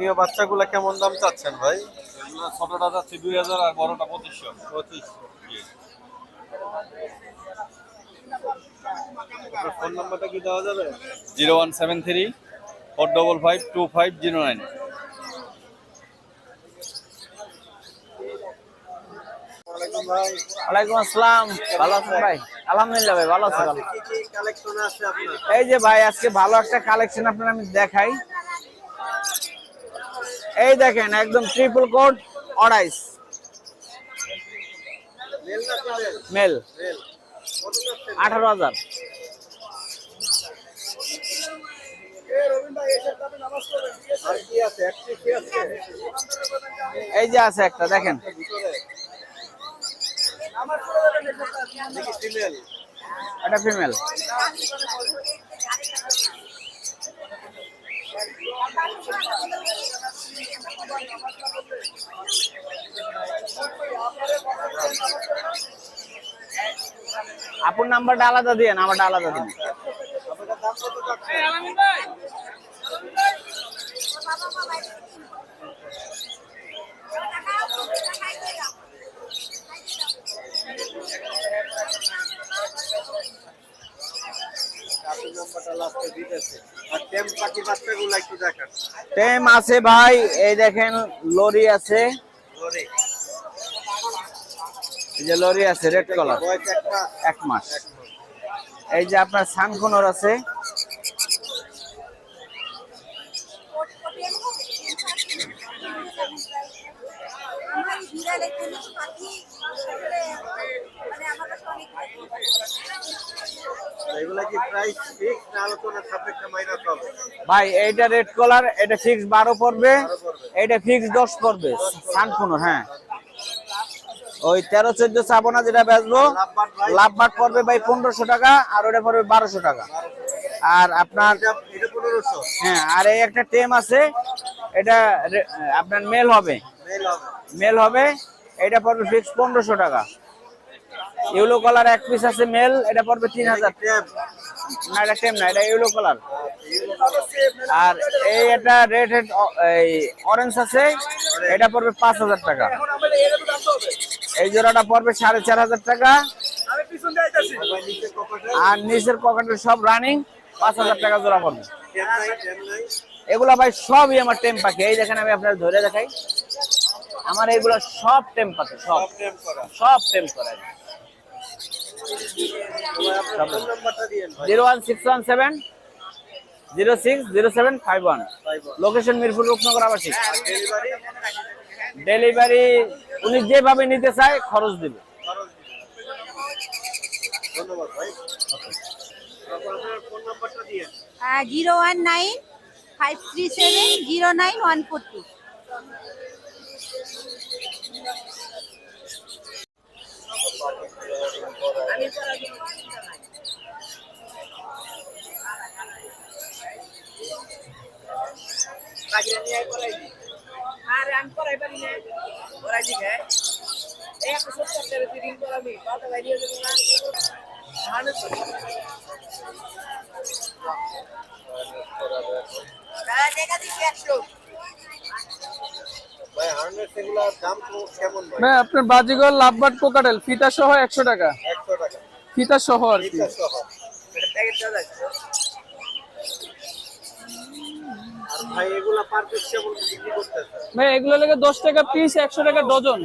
নিয়ে বাচ্চাগুলা কেমন দাম চাচ্ছেন ভাই? এগুলো ছোটটা যাচ্ছে দুই হাজার আর বড়টা পঁচিশশো। পঁচিশ। ফোন নাম্বারটা কি দেওয়া যাবে? Zero one seven three four double five two five zero nine. ওয়ালাইকুম ভাই ওয়ালাইকুম আসসালাম। ভালো আছেন ভাই? আলহামদুলিল্লাহ ভাই ভালো আছি ভালো। কি কি কালেকশন আছে এই যে ভাই আজকে ভালো একটা কালেকশন আপনার আমি দেখাই। এই দেখেন, একদম ট্রিপল কোট অড়াইশ মেল আঠারো হাজার। এই যে আছে একটা, দেখেন। এটা ফিমেল আপুর নাম্বারটা আলাদা দিয়ে নাম্বারটা আলাদা দিন আপনার দাম কত যাচ্ছে আপনি নাম্বারটা লাস্টে দিতেছে আর টেম পাখি বাচ্চাগুলো একটু দেখান টেম আছে ভাই এই দেখেন লরি আছে। লরি। এই যে লরি আছে রেড কালার। এক মাস। এই যে আপনার সানকুনর আছে আমার বিড়ালে কোনো পাখি আসলে মানে আমার কাছে অনেক এগুলা কি প্রাইস ফিক্স না আলোচনা সাপেক্ষে মাইনাস হবে ভাই এইটা রেড কালার এটা ফিক্স বারো পড়বে এইটা ফিক্স দশ পড়বে সানকুনর হ্যাঁ। ওই তেরো চোদ্দ চাবনা যেটা বেচবো লাভবাট পড়বে ভাই পনেরোশো টাকা আর ওটা পড়বে বারোশো টাকা। আর আপনার এটা এটা হ্যাঁ আর এই একটা টেম আছে এটা আপনার মেল হবে। মেল হবে। মেল হবে এটা পড়বে ফিক্স পনেরোশো টাকা। ইউলো কালার এক পিস আছে মেল এটা পড়বে তিন হাজার। না এটা টেম না এটা ইউলো কালার আর এই এটা রেড হেড এই অরেঞ্জ আছে এটা পড়বে পাঁচ হাজার টাকা। এই জোড়াটা পড়বে সাড়ে চার হাজার টাকা। আর নিচের পকেটের সব রানিং পাঁচ হাজার টাকা জোড়া পড়বে। এগুলা ভাই সবই আমার টেম পাখি এই দেখেন আমি আপনার ধরে দেখাই। আমার এইগুলো সব টেম পাখি সব। সব টেম করা। Zero one six one seven zero six zero seven five one. Location Mirpur Rupnagar আবাসিক। ডেলিভারি, উনি যেভাবে নিতে চায়, খরচ দিবে। দিয়েন zero one nine five three seven zero nine one four two. আপনার বাজিগর লাভবাট পোকাটেল ফিতা সহ একশো টাকা। পিস কেমন বিক্রি করতেছে। ভাই এগুলো লেগে দশ টাকা পিস একশো টাকা ডজন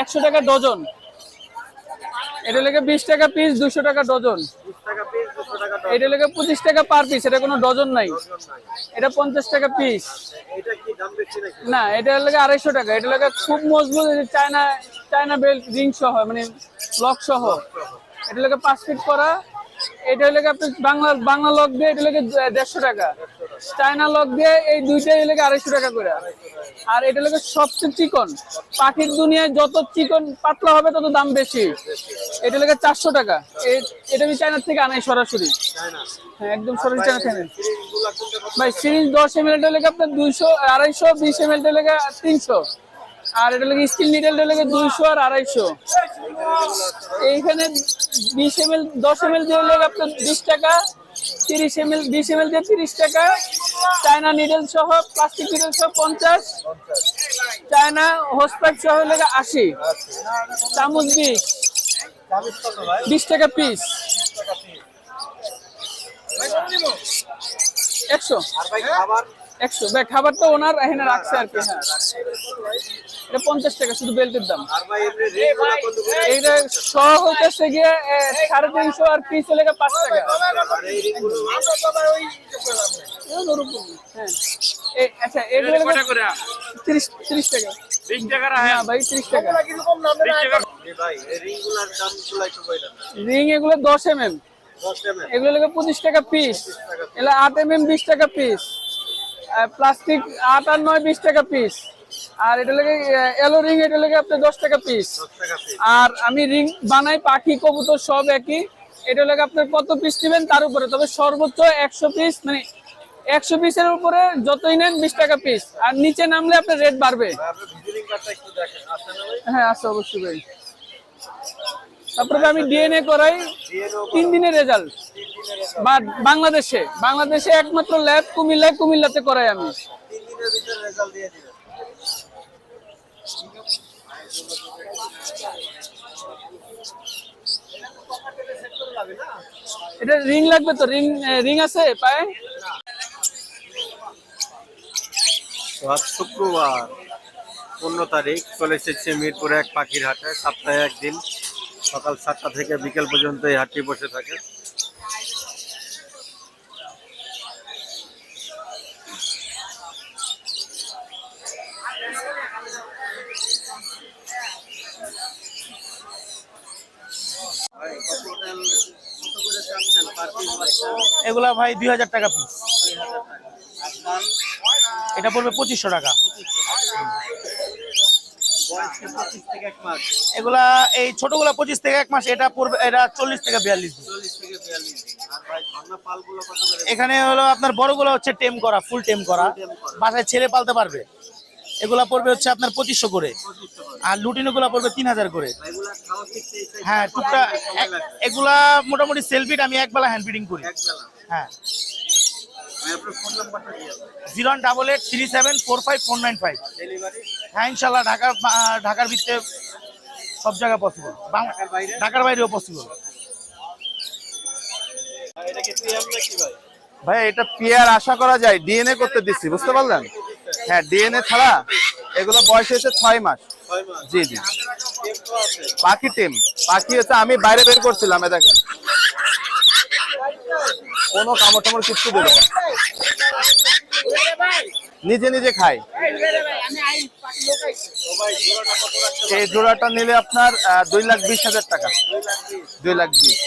একশো টাকা ডজন এটা লেগে বিশ টাকা পিস দুশো টাকা ডজন এটা লেগে পঁচিশ টাকা পার পিস এটা কোনো ডজন নাই। এটা পঞ্চাশ টাকা পিস কি না এটা লেগে আড়াইশো টাকা। এটা লেগে খুব মজবুত চায়না চায়না বেল্ট রিং সহ মানে লক সহ। এটা লেগে পাঁচ ফিট করা এটা লেগে আপনি বাংলা বাংলা লক দিয়ে এটা লেগে দেড়শো টাকা। চায়না লক দিয়ে এই দুইটাই লেগে আড়াইশো টাকা করে। আর এটা লেগে সবচেয়ে চিকন। পাখির দুনিয়ায় যত চিকন পাতলা হবে, তত দাম বেশি। এটা লেগে চারশো টাকা। এটা আমি চায়নার থেকে আনাই সরাসরি। হ্যাঁ একদম সরাসরি চায়না থেকে ভাই, সিরিজ দশ এম এল লেগে আপনার দুইশো, আড়াইশো, বিশ এম এল লেগে তিনশো। আর এটা লেগে স্টিল নিডেল লাগে দুইশো আর আড়াইশো। এইখানে বিশ এম এল দশ এম এল দিয়ে লেগে আপনার বিশ টাকা, তিরিশ এম এল বিশ এম এল দিয়ে তিরিশ টাকা। চায়না নিডেল সহ প্লাস্টিক নিডেল সহ পঞ্চাশ। চায়না হোস পাইপ সহ হলে আশি। চামচ বিশ। বিশ টাকা পিস একশো। একশো। ভাই খাবার তো ওনার এখানে রাখছে আর কি হ্যাঁ। এটা পঞ্চাশ টাকা শুধু বেল্টের দাম। এইটা শ হইতেছে গিয়ে সাড়ে তিনশো আর পিস হলে গিয়ে পাঁচ টাকা। আর এই রিংগুলো হ্যাঁ এই- আচ্ছা এগুলো তিরিশ তিরিশ টাকা। হ্যাঁ রিং এগুলো দশ এম এম এগুলো লেগে পঁচিশ টাকা পিস। এগুলো আট এম এম বিশ টাকা পিস। প্লাস্টিক আট আর নয় বিশ টাকা পিস। আর এটা লেগে এলো রিং এটা লেগে আপনার দশ টাকা পিস 10 টাকা পিস আর আমি রিং বানাই পাখি কবুতর সব একই। এটা লেগে আপনার কত পিস নেবেন তার উপরে তবে সর্বোচ্চ একশো পিস মানে একশো পিসের উপরে যতই নেন বিশ টাকা পিস আর নিচে নামলে আপনার রেট বাড়বে। হ্যাঁ আছে অবশ্যই ভাই। তারপরে আমি ডিএনএ করাই। তিন দিনের রেজাল্ট বা বাংলাদেশে। বাংলাদেশে একমাত্র ল্যাব কুমিল্লায় কুমিল্লাতে করাই আমি তিন দিনের ভিতরে রেজাল্ট দিয়ে দিবেন এটা রিং লাগবে তো? রিং রিং আছে পায়ে? আজ শুক্রবার, পনেরো তারিখ, চলে এসেছে মিরপুর এক পাখির হাটে, সপ্তাহে একদিন, সকাল সাতটা থেকে বিকেল পর্যন্ত এই হাটটি বসে থাকে। এগুলা ভাই দুই হাজার টাকা পিস এটা পড়বে পঁচিশশো টাকা। এগুলা এই ছোটগুলা পঁচিশ থেকে এক মাস, এটা পড়বে, এটা চল্লিশ থেকে বিয়াল্লিশ এখানে হলো আপনার বড়গুলো হচ্ছে টেম করা ফুল টেম করা। বাসায় ছেড়ে পালতে পারবে। এগুলা পড়বে হচ্ছে আপনার পঁচিশশো করে। আর লুটিনো গুলা পড়বে তিন হাজার করে। হ্যাঁ টুকটা এগুলা মোটামুটি সেলফিট আমি একবেলা হ্যান্ড ফিডিং করি। হ্যাঁ। Zero one double eight three seven four five four nine five. হ্যাঁ ইনশাল্লাহ ঢাকা ঢাকার ভিতরে সব জায়গায় পসিবল ঢাকার বাইরেও পসিবল ভাই এটা পেয়ার আশা করা যায় ডিএনএ করতে দিচ্ছি বুঝতে পারলেন? হ্যাঁ ডিএনএ ছাড়া এগুলো বয়স হয়েছে ছয় মাস। জি জি। পাখি টিম। পাখি হচ্ছে আমি বাইরে বের করছিলাম এ দেখেন। কোনো কামড় টামড় কিচ্ছু দেবে নিজে নিজে খাই। এই জোড়াটা নিলে আপনার দুই লাখ বিশ হাজার টাকা। দুই লাখ বিশ।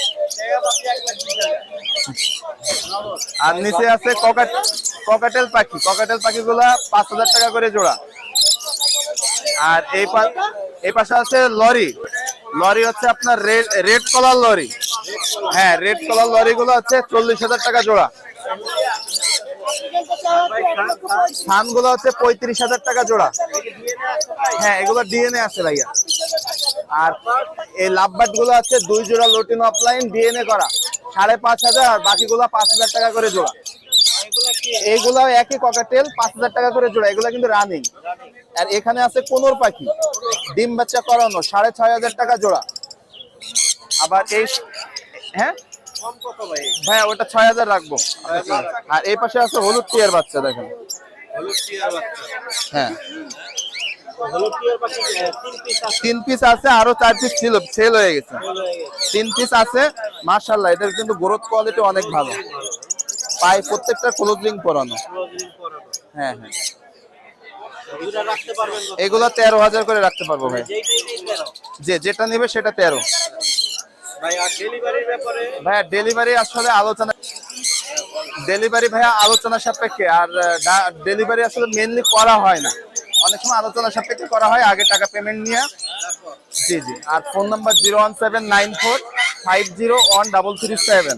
আর নিচে আছে ককাট ককাটেল পাখি। ককাটেল পাখিগুলা পাঁচ হাজার টাকা করে জোড়া। আর এই এই পাশে আছে লরি। লরি হচ্ছে আপনার রেড রেড কলার লরি। হ্যাঁ রেড কলার লরি গুলো হচ্ছে চল্লিশ হাজার টাকা জোড়া। গুলো হচ্ছে পঁয়ত্রিশ হাজার টাকা জোড়া। হ্যাঁ এগুলো ডিএনএ আছে ভাইয়া। আর এই লাভবাটগুলো আছে দুই জোড়া লোটিন অফলাইন ডিএনএ করা। সাড়ে পাঁচ হাজার আর বাকিগুলো পাঁচ হাজার টাকা করে জোড়া। এইগুলো একই ককাটেল পাঁচ হাজার টাকা করে জোড়া, এগুলা কিন্তু রানিং আর এখানে আছে কোনোর পাখি, ডিম বাচ্চা করানো, সাড়ে ছয় হাজার টাকা জোড়া। আবার এই হ্যাঁ? ভাইয়া, ওটা ছয় হাজার রাখব। আর এই পাশে আছে হলুদ টিয়ার বাচ্চা, দেখেন। হ্যাঁ। তিন পিস আছে, আরও চার পিস ছিল সেল হয়ে গেছে। তিন পিস আছে মার্শাল্লাহ এটার কিন্তু গ্রোথ কোয়ালিটি অনেক ভালো। পায়ে প্রত্যেকটা ক্লোজিং পরানো। হ্যাঁ হ্যাঁ। এগুলো তেরো হাজার করে রাখতে পারব ভাই। যে যেটা নেবে সেটা তেরো। ভাইয়া ডেলিভারি আসলে আলোচনা ডেলিভারি ভাইয়া আলোচনা সাপেক্ষে আর ডেলিভারি আসলে মেনলি করা হয় না। অনেক সময় আলোচনা সাপেক্ষে করা হয়, আগে টাকা পেমেন্ট নিয়ে। জি জি। আর phone number zero one seven nine four five zero one double three seven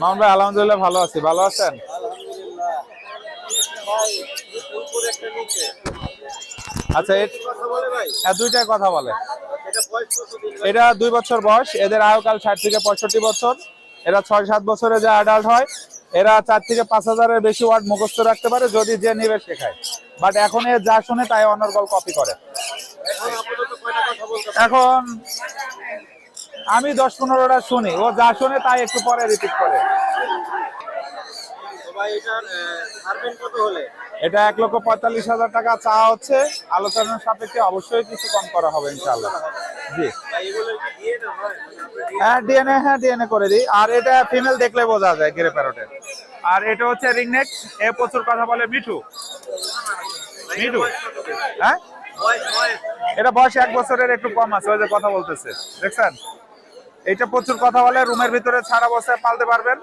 Mamun ভাই, আলহামদুলিল্লাহ ভালো আছি। ভালো আছেন? আচ্ছা হ্যাঁ দুইটাই কথা বলে। এটা দুই বছর বয়স। এদের আয়ুকাল ষাট থেকে পঁয়ষট্টি বছর। এরা ছয় সাত বছরে যে অ্যাডাল্ট হয়, এরা চার থেকে পাঁচ হাজারের বেশি ওয়ার্ড মুখস্থ রাখতে পারে যদি যে নিবে শেখায় বাট এখন এ যা শুনে তাই অনর্গল কপি করে। এখন আমি দশ পনেরোটা শুনি। ও যা শুনে তাই একটু পরে রিপিট করে। এটা এক লক্ষ পঁয়তাল্লিশ হাজার টাকা চা হচ্ছে। আলোচনার সাপেক্ষে অবশ্যই কিছু কম করা হবে ইনশাল্লাহ জি। হ্যাঁ। ডিএনএ হ্যাঁ ডিএনএ করে দিই। আর এটা ফিমেল দেখলে বোঝা যায় গিরে প্যারোটের আর এটা হচ্ছে রিংনেক এ প্রচুর কথা বলে মিঠু। মিঠু। হ্যাঁ? এটা বয়স এক বছরের একটু কম আছে, ওই যে কথা বলতেছে। দেখছেন? এটা প্রচুর কথা বলে, রুমের ভিতরে ছাড়া বস্তায় পালতে পারবেন,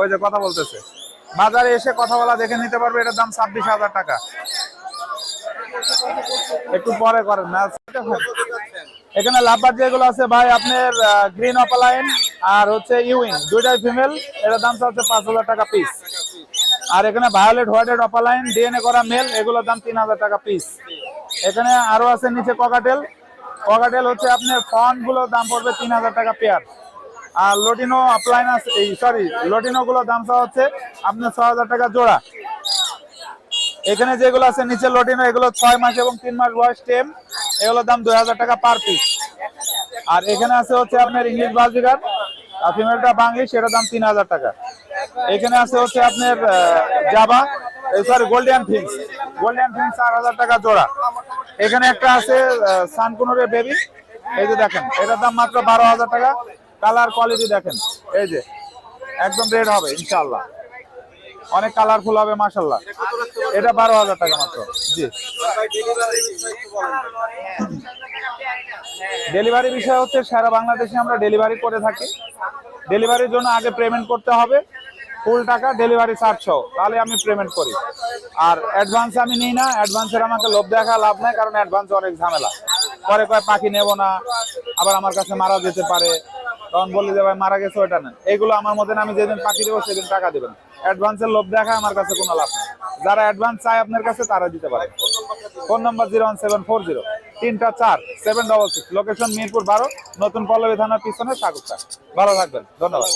ওই যে কথা বলতেছে। বাজারে এসে কথা বলা দেখে নিতে পারবে, এটার দাম ছাব্বিশ হাজার টাকা। একটু পরে করেন না এখানে লাভবার যেগুলো আছে ভাই, আপনার গ্রিন অপালাইন আর হচ্ছে ইউইং দুইটাই ফিমেল এটার দাম হচ্ছে পাঁচ হাজার টাকা পিস আর এখানে ভায়োলেট হোয়াইটেড অপালাইন ডিএনএ করা মেল এগুলোর দাম তিন হাজার টাকা পিস এখানে আরও আছে নিচে ককাটেল ককাটেল হচ্ছে আপনার ফন্টগুলোর দাম পড়বে তিন হাজার টাকা পেয়ার আর লোটিনো অ্যাপ্লায়েন্স এই সরি লোটিনো গুলোর দাম চাওয়া হচ্ছে আপনার ছ হাজার টাকা জোড়া। এখানে যেগুলো আছে নিচে লোটিনো এগুলো ছয় মাস এবং তিন মাস বয়স টেম এগুলোর দাম দুই হাজার টাকা পার পিস আর এখানে আছে হচ্ছে আপনার ইংলিশ বাজিগার আর ফিমেলটা বাংলিশ সেটার দাম তিন হাজার টাকা। এখানে আছে হচ্ছে আপনার Java sorry Gouldian finch Gouldian finch চার হাজার টাকা জোড়া। এখানে একটা আছে সানকুনুরের বেবি এই যে দেখেন, এটার দাম মাত্র বারো হাজার টাকা। কালার কোয়ালিটি দেখেন, এই যে, একদম রেড হবে ইনশাল্লাহ অনেক কালারফুল হবে মাসাল্লাহ এটা বারো হাজার টাকা মাত্র, জি। ডেলিভারি বিষয় হচ্ছে, সারা বাংলাদেশে আমরা ডেলিভারি করে থাকি। ডেলিভারির জন্য আগে পেমেন্ট করতে হবে। ফুল টাকা ডেলিভারি সহ। তাহলে আমি পেমেন্ট করি। আর অ্যাডভান্স আমি নিই না অ্যাডভান্সের আমাকে লোভ দেখা লাভ নাই, কারণ অ্যাডভান্স অনেক ঝামেলা। পরে কয়, পাখি নেব না, আবার আমার কাছে মারা যেতে পারে। তখন বলি যে, ভাই, মারা গেছে ওটা নেন। এইগুলো আমার মধ্যে আমি যেদিন পাখি দেবো সেদিন টাকা দেবেন। অ্যাডভান্সের লোভ দেখা, আমার কাছে কোনো লাভ নেই। যারা অ্যাডভান্স চায় আপনার কাছে, তারা দিতে পারে। Phone number zero one seven four zero. তিনটা চার seven double six location Mirpur বারো, নতুন পল্লবী থানার পিছনে সাগুরটা ভালো থাকবেন। ধন্যবাদ।